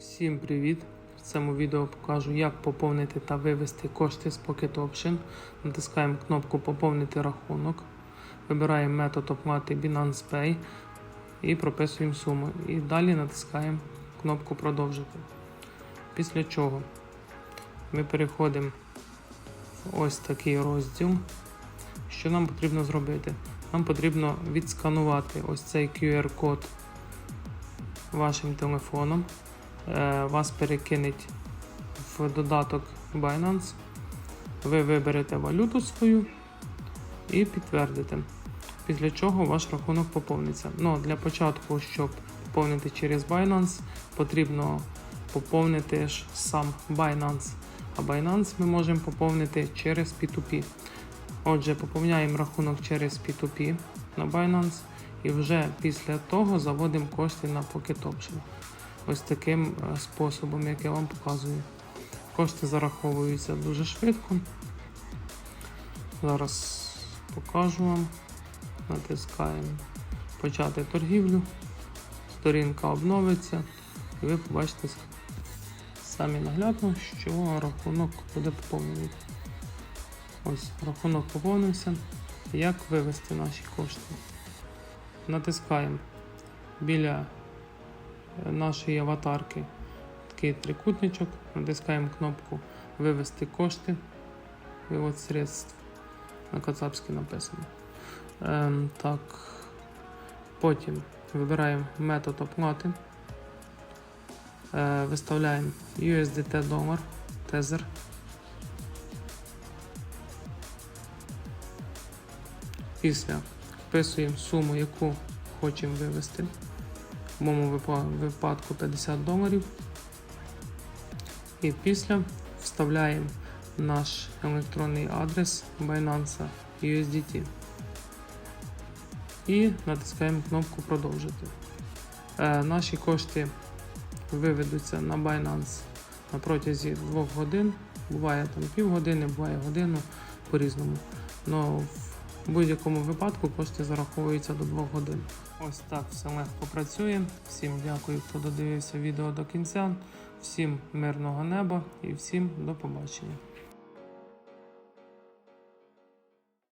Всім привіт! В цьому відео покажу, як поповнити та вивести кошти з Pocket Option. Натискаємо кнопку Поповнити рахунок. Вибираємо метод оплати Binance Pay і прописуємо суму. І далі натискаємо кнопку Продовжити. Після чого ми переходимо в ось такий розділ. Що нам потрібно зробити? Нам потрібно відсканувати ось цей QR-код вашим телефоном. Е, Вас перекинеть в додаток Binance. Ви виберете валюту свою і підтвердите. Після чого ваш рахунок поповниться. Ну, для початку, щоб поповнити через Binance, потрібно поповнити ж сам Binance. А Binance ми можемо поповнити через P2P. Отже, поповняємо рахунок через P2P на Binance і вже після того заводимо кошти на Pocket Option. Ось таким е, способом, як я вам показую. Кошти зараховуються дуже швидко. Зараз покажу вам. Натискаємо почати торгівлю. Сторінка обновиться, і ви побачите самі наглядно, що рахунок буде поповнений. Ось рахунок поповнився. Як вивести наші кошти? Натискаємо біля нашої аватарки такий трикутничок, натискаємо кнопку Вивести кошти. Вивод средств. На кацапськи написано. Ем, так. Потім вибираємо метод оплати. Е, виставляємо USDT долар, тезер. Після вписуємо суму, яку хочемо вивести. В моєму випадку 50 доларів. І після вставляємо наш електронний адрес Binance USDT. І натискаємо кнопку Продовжити. Е, наші кошти виведуться на Binance на протязі 2 годин. Буває там півгодини, буває годину по-різному. В будь-якому випадку кошти зараховуються до 2 годин. Ось так все легко працює. Всім дякую, хто додивився відео до кінця. Всім мирного неба і всім до побачення.